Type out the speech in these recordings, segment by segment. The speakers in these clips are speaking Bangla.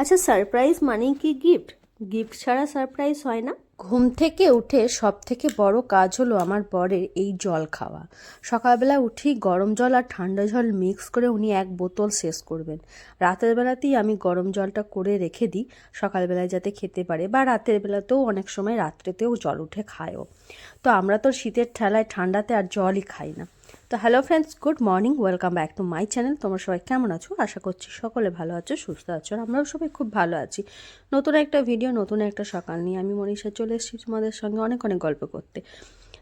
আচ্ছা সারপ্রাইজ মানেই কি গিফট গিফট ছাড়া সারপ্রাইজ হয় না। ঘুম থেকে উঠে সব থেকে বড় কাজ হলো আমার বরের এই জল খাওয়া। সকালবেলা উঠি, গরম জল আর ঠান্ডা জল মিক্স করে উনি এক বোতল শেষ করবেন। রাতের বেলাতেই আমি গরম জলটা করে রেখে দিই, সকালবেলায় যাতে খেতে পারে বা রাতের বেলাতেও অনেক সময় রাত্রেতেও জল উঠে খায়ও। তো আমরা তো শীতের ঠেলায় ঠান্ডাতে আর জলই খাই না। তো hello friends good morning welcome back to my channel তোমরা সবাই কেমন আছো? আশা করছি সকলে ভালো আছো, সুস্থ আছো, আর আমরাও সবাই খুব ভালো আছি। নতুন একটা ভিডিও নতুন একটা সকাল নিয়ে আমি মনীষা চলে এসেছি তোমাদের সঙ্গে অনেক অনেক গল্প করতে।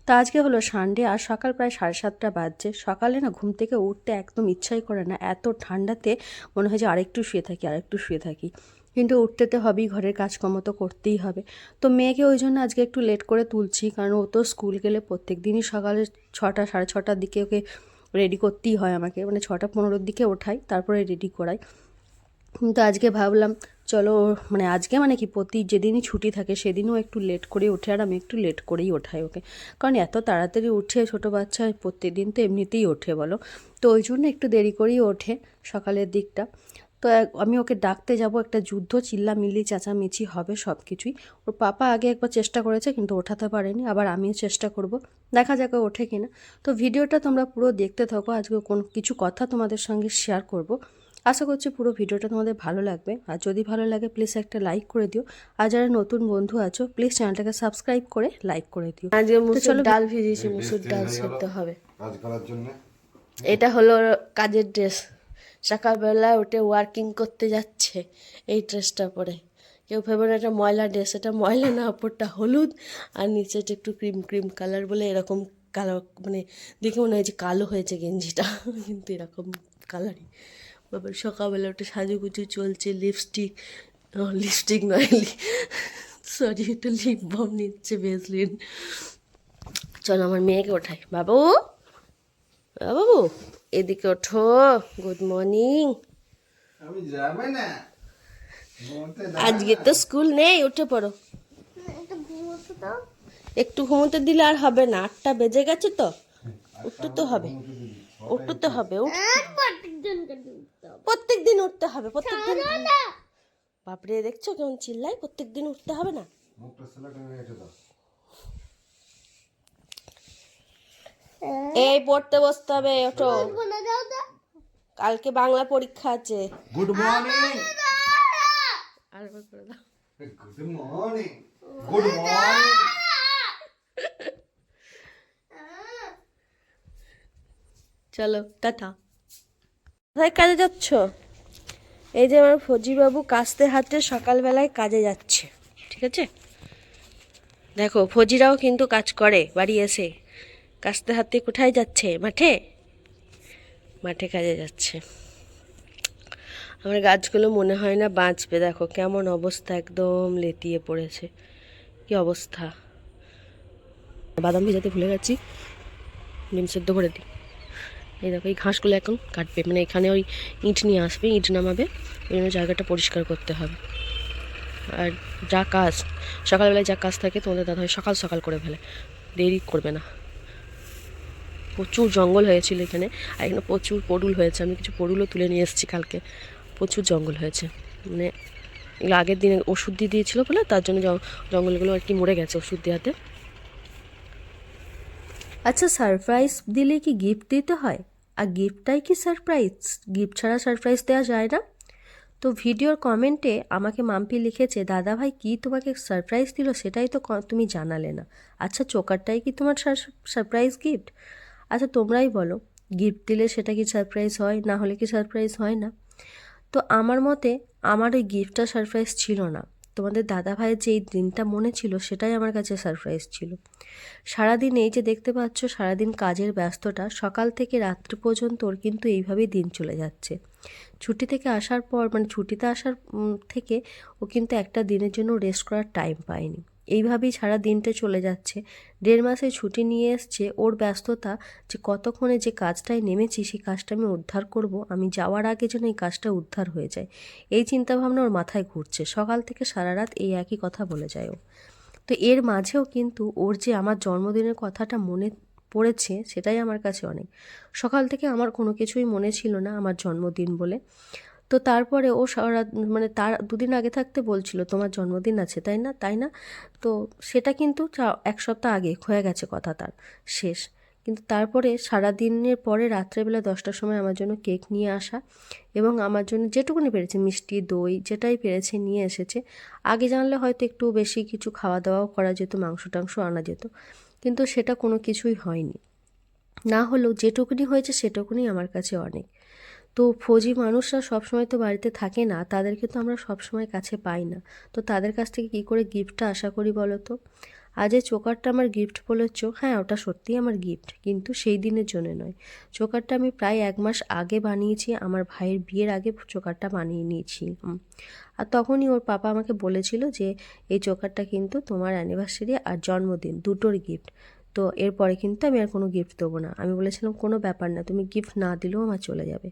তো আজকে হলো সানডে আর সকাল প্রায় সাড়ে সাতটা বাজছে। সকালে না ঘুম থেকে উঠতে একদম ইচ্ছাই করে না, এত ঠান্ডাতে মনে হয় যে আরেকটু শুয়ে থাকি, আরেকটু শুয়ে থাকি। কিন্তু উঠতে তো হবেই, ঘরের কাজকর্ম তো করতেই হবে। তো মেয়েকে ওই জন্য আজকে একটু লেট করে তুলছি, কারণ ও তো স্কুল গেলে প্রত্যেক দিনই সকালে ছটা, সাড়ে ছটার দিকে ওকে রেডি করতেই হয় আমাকে। মানে ছটা পনেরোর দিকে ওঠাই, তারপরে রেডি করাই। কিন্তু আজকে ভাবলাম, চলো মানে আজকে মানে কি, প্রতি যেদিনই ছুটি থাকে সেদিনও একটু লেট করে ওঠে, আর আমি একটু লেট করেই ওঠাই ওকে। কারণ এত তাড়াতাড়ি উঠে ছোটো বাচ্চা প্রত্যেক দিন তো এমনিতেই ওঠে বলো। তো ওই জন্য একটু দেরি করেই ওঠে সকালের দিকটা। তো এক- আমি ওকে ডাকতে যাব একটা যুদ্ধ চিল্লা চিল্লামিল্লি চেঁচামেচি হবে সব কিছুই ওর পাপা আগে একবার চেষ্টা করেছে কিন্তু ওঠাতে পারেনি আবার আমিও চেষ্টা করব দেখা যাক ওঠে কিনা। তো ভিডিওটা তোমরা পুরো দেখতে থাকো আজকে কোন কিছু কথা তোমাদের সঙ্গে শেয়ার করব। আশা করছি পুরো ভিডিওটা তোমাদের ভালো লাগবে আর যদি ভালো লাগে প্লিজ একটা লাইক করে দিও। আর যারা নতুন বন্ধু আছো প্লিজ চ্যানেলটাকে সাবস্ক্রাইব করে লাইক করে দিও। আজকে মুসুর। ডাল ভিজিয়েছি মুসুর ডাল সেদ্ধ হবে। এটা হলো কাজের ড্রেস সকালবেলা উঠে ওয়ার্কিং করতে যাচ্ছে এই ড্রেসটা পরে। কেউ ভেবে না এটা ময়লা ড্রেস এটা ময়লা না ওপরটা হলুদ, আর নিচেটা একটু ক্রিম ক্রিম কালার বলে এরকম কালো মানে দেখে মনে হয় যে কালো হয়েছে গেঞ্জিটা, কিন্তু এরকম কালারই বাবার সকালবেলা উঠে সাজুগুজু চলছে লিপস্টিক লিপস্টিক নয় সরি একটু লিপ বাম নিচ্ছে ভেসলিন চল আমার মেয়েকে ওঠাই। বাবু বাবু? এদিকে ওঠো। গুড মর্নিং আমি যাবে না। আজকে তো স্কুল নেই উঠে পড়ো। একটু ঘুমোতে দিলে আর হবে না আটটা বেজে গেছে তো। উঠতে তো হবে। উঠতে তো হবে প্রত্যেক দিন উঠতে হবে। প্রত্যেক দিন বাপরে দেখছ কেমন চিল্লাই প্রত্যেক দিন উঠতে হবে না মুখটা সেলা করে রেখে দাও এই পড়তে বসতে হবে ওঠো। কালকে বাংলা পরীক্ষা আছে। গুড মর্নিং আরেকবার করে দাও। গুড মর্নিং গুড মর্নিং চলো টাটা। কোথায় কাজে যাচ্ছ? এই যে আমার ফজিবাবু কাস্তে হাতে সকালবেলায় কাজে যাচ্ছে ঠিক আছে? দেখো ফজিরাও কিন্তু কাজ করে বাড়ি এসে। কাস্তে হাতে কোথায় যাচ্ছে? মাঠে? মাঠে কাজে যাচ্ছে। আমার গাছগুলো মনে হয় না বাঁচবে। দেখো কেমন অবস্থা, একদম লেতিয়ে পড়েছে। কি অবস্থা? বাদাম ভিজাতে ভুলে গেছি। ডিম সেদ্ধ করে দিই। এই দেখো, এই ঘাসগুলো এখন কাটবে। মানে এখানে ওই ইট নিয়ে আসবে, ইট নামাবে। ওই জন্য জায়গাটা পরিষ্কার করতে হবে। আর যা কাজ, সকালবেলায় যা কাজ থাকে তোমাদের দাদা সকাল সকাল করে ফেলে। দেরি করবে না। প্রচুর জঙ্গল হয়েছিল এখানে, আর এখানে প্রচুর পড়ুল হয়েছে। আমি কিছু পড়ুলও তুলে নিয়ে এসেছি কালকে। প্রচুর জঙ্গল হয়েছে। মানে এগুলো আগের দিনে ওষুধ দিয়ে দিয়েছিলো বলে, তার জন্য জঙ্গলগুলো আর কি মরে গেছে ওষুধ দেওয়াতে। আচ্ছা সারপ্রাইজ দিলে কি গিফট দিতে হয়? আর গিফটটাই কি সারপ্রাইজ গিফট ছাড়া সারপ্রাইজ দেওয়া যায় না। তো ভিডিওর কমেন্টে আমাকে মাম্পি লিখেছে, দাদা ভাই, কী তোমাকে সারপ্রাইজ দিল সেটাই তো তুমি জানালে না। আচ্ছা চোকারটাই কি তোমার সারপ্রাইজ গিফট আচ্ছা তোমরাই বলো গিফট দিলে সেটা কি সারপ্রাইজ হয়? না হলে কি সারপ্রাইজ হয় না? তো আমার মতে আমার ওই গিফটটা সারপ্রাইজ ছিল না। তোমাদের দাদা ভাইয়ের যে এই দিনটা মনে ছিল সেটাই আমার কাছে সারপ্রাইজ ছিল। সারাদিন এই যে দেখতে পাচ্ছ, সারাদিন কাজের ব্যস্ততা, সকাল থেকে রাত্রি পর্যন্ত ওর কিন্তু এইভাবেই দিন চলে যাচ্ছে। ছুটি থেকে আসার পর মানে ছুটিতে আসার থেকে ও কিন্তু একটা দিনের জন্য রেস্ট করার টাইম পায়নি। এইভাবেই সারা দিনটা চলে যাচ্ছে। দেড় মাসে ছুটি নিয়ে এসছে ওর ব্যস্ততা যে কতক্ষণে যে কাজটায় নেমেছি সেই কাজটা আমি উদ্ধার করব, আমি যাওয়ার আগে যেন এই কাজটা উদ্ধার হয়ে যায়। এই চিন্তাভাবনা ওর মাথায় ঘুরছে। সকাল থেকে সারা রাত এই একই কথা বলে যায় ও। তো এর মাঝেও কিন্তু ওর যে আমার জন্মদিনের কথাটা মনে পড়েছে সেটাই আমার কাছে অনেক। সকাল থেকে আমার কোনো কিছুই মনে ছিল না আমার জন্মদিন বলে। তো তারপরে ও সারা মানে তার দুদিন আগে থাকতে বলছিল, তোমার জন্মদিন আছে, তাই না? তাই না? তো সেটা কিন্তু এক সপ্তাহ আগে হয়ে গেছে কথা তার, শেষ। কিন্তু তারপরে সারা দিনের পরে রাত্রেবেলা দশটার সময় আমার জন্য কেক নিয়ে আসা এবং আমার জন্য যেটুকুনি পেরেছে, মিষ্টি, দই, যেটাই পেরেছে নিয়ে এসেছে। আগে জানলে হয়তো একটু বেশি কিছু খাওয়া দাওয়াও করা যেত মাংস টাংস আনা যেত, কিন্তু সেটা কোনো কিছুই হয়নি। না হলেও যেটুকুনি হয়েছে সেটুকুনি আমার কাছে অনেক। তো ফৌজি মানুষরা সবসময় তো বাড়িতে থাকে না, তাদেরকে তো আমরা সবসময় কাছে পাই না। তো তাদের কাছ থেকে কী করে গিফটটা আশা করি বলো তো? আজ এই চোকারটা আমার গিফট বলেছ হ্যাঁ ওটা সত্যিই আমার গিফট কিন্তু সেই দিনের জন্য নয়। চোকারটা আমি প্রায় এক মাস আগে বানিয়েছি, আমার ভাইয়ের বিয়ের আগে চোকারটা বানিয়ে নিয়েছিলাম আর তখনই ওর পাপা আমাকে বলেছিল যে, এই চোকারটা কিন্তু তোমার অ্যানিভার্সারি আর জন্মদিন, দুটোর গিফট তো এরপরে কিন্তু আমি আর কোনো গিফট দেবো না। আমি বলেছিলাম, কোনো ব্যাপার না, তুমি গিফট না দিলেও আমার চলে যাবে।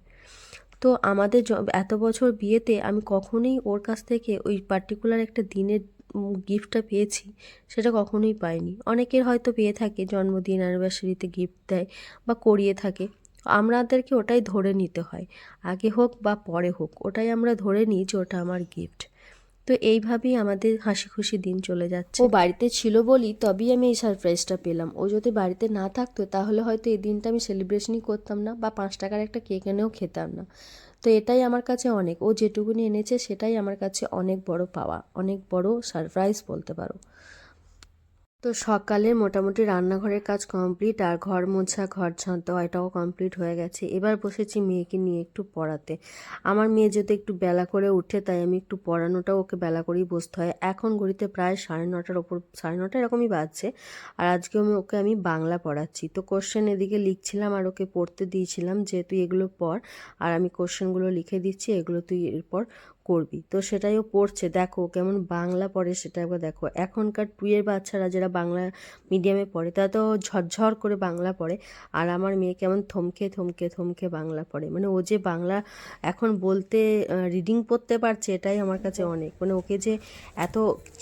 তো আমাদের এত বছর বিয়েতে আমি কখনোই ওর কাছ থেকে ওই পার্টিকুলার একটা দিনের গিফটটা পেয়েছি, সেটা কখনোই পাইনি। অনেকের হয়তো পেয়ে থাকে, জন্মদিন অ্যানিভার্সারিতে গিফট দেয় বা করিয়ে থাকে। আমাদেরকে ওটাই ধরে নিতে হয়। আগে হোক বা পরে হোক, ওটাই আমরা ধরে নিই যে ওটা আমার গিফট তো এইভাবেই আমাদের হাসি খুশি দিন চলে যাচ্ছে। ও বাড়িতে ছিল বলি তবেই আমি এই সারপ্রাইজটা পেলাম। ও যদি বাড়িতে না থাকতো, তাহলে হয়তো এই দিনটা আমি সেলিব্রেশনই করতাম না বা পাঁচ টাকার একটা কেক এনেও খেতাম না। তো এটাই আমার কাছে অনেক। ও যেটুকুনি এনেছে, সেটাই আমার কাছে অনেক বড় পাওয়া, অনেক বড় সারপ্রাইজ বলতে পারো। তো সকালে মোটামুটি রান্নাঘরের কাজ কমপ্লিট আর ঘর মোছা, ঘর দেওয়া এটাও কমপ্লিট হয়ে গেছে। এবার বসেছি মেয়েকে নিয়ে একটু পড়াতে। আমার মেয়ে যদি একটু বেলা করে উঠে, তাই আমি একটু পড়ানোটাও ওকে বেলা করেই বসতে হয়। এখন ঘড়িতে প্রায় সাড়ে নটার ওপর, সাড়ে নটা এরকমই বাজছে। আর আজকে আমি ওকে আমি বাংলা পড়াচ্ছি। তো কোশ্চেন এদিকে লিখছিলাম আর ওকে পড়তে দিয়েছিলাম যে, তুই এগুলো পড়। আর আমি কোশ্চেনগুলো লিখে দিচ্ছি, এগুলো তুই এরপর করবি। তো সেটাই ও পড়ছে। দেখো কেমন বাংলা পড়ে সেটা একবার দেখো। এখনকার টুয়ের বাচ্চারা যারা বাংলা মিডিয়ামে পড়ে তারা তো ঝরঝর করে বাংলা পড়ে। আর আমার মেয়ে কেমন থমকে থমকে থমকে বাংলা পড়ে। মানে ও যে বাংলা এখন বলতে রিডিং পড়তে পারছে এটাই আমার কাছে অনেক। মানে ওকে যে এত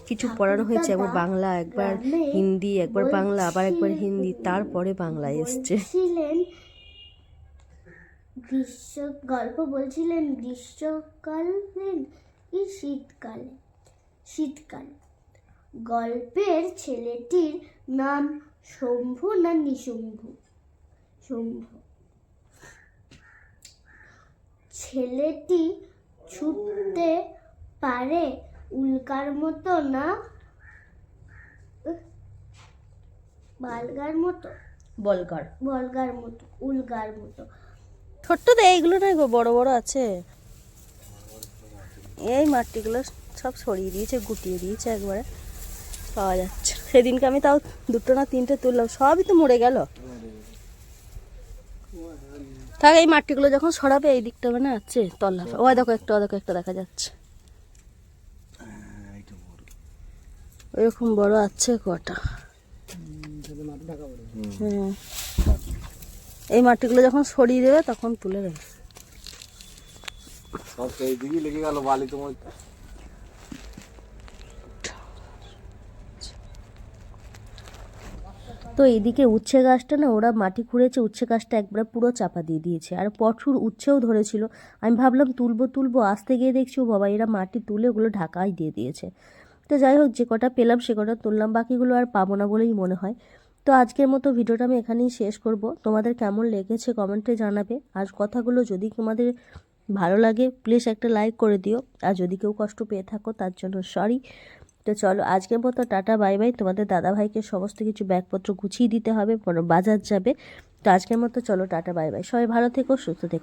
কিছু পড়ানো হয়েছে একবার বাংলা একবার হিন্দি একবার বাংলা আবার একবার হিন্দি তারপরে বাংলা এসছে। গ্রীষ্ম গল্প বলছিলেন গ্রীষ্মকালীন কি শীতকালে? শীতকাল। গল্পের ছেলেটির নাম শম্ভু না নিশম্ভু? শম্ভু। ছেলেটি ছুটতে পারে উল্কার মতো না? বালগার মতো? বলকার বলগার মতো উলগার মতো। ছোট্ট তো এইগুলো নয় গো বড় বড় আছে। এই মাটিগুলো সব সরিয়ে দিয়েছে গুটিয়ে দিয়েছে একবারে। পাওয়া যাচ্ছে সেদিনকে আমি তাও দুটো না তিনটে তুললাম সবই তো মরে গেল। থাক এই মাটিগুলো যখন সরাবে এই দিকটা মানে আছে তল্লা ও দেখো একটা ও দেখো একটা দেখা যাচ্ছে। ওইরকম বড় আছে কটা। হুম। এই মাটিগুলো যখন সরিয়ে দেবে তখন তুলে দেবে। সব সেই দিকেই লেগে গেল বালি তোমার। তো এদিকে উচ্ছে গাছটা না ওরা মাটি খুঁড়েছে উচ্ছে গাছটা একবারে পুরো চাপা দিয়ে দিয়েছে। আর প্রচুর উচ্ছেও ধরেছিল। আমি ভাবলাম তুলবো তুলবো আসতে গিয়ে দেখছি ও বাবা এরা মাটি তুলে ওগুলো ঢাকাই দিয়ে দিয়েছে। তো যাই হোক যে কটা পেলাম সে কটা তুললাম বাকিগুলো আর পাবো না বলেই মনে হয়। তো আজকের মতো ভিডিওটা আমি এখানেই শেষ করব। তোমাদের কেমন লেগেছে কমেন্টে জানাবে। আর কথাগুলো যদি তোমাদের ভালো লাগে প্লিজ একটা লাইক করে দিও। আর যদি কেউ কষ্ট পেয়ে থাকো, তার জন্য সরি তো চলো, আজকের মতো টাটা বাই বাই তোমাদের দাদাভাইকে সমস্ত কিছু ব্যাগপত্র গুছিয়ে দিতে হবে বাজার যাবে। তো আজকের মতো চলো, টাটা বাই বাই সবাই ভালো থেকো, সুস্থ থেকো।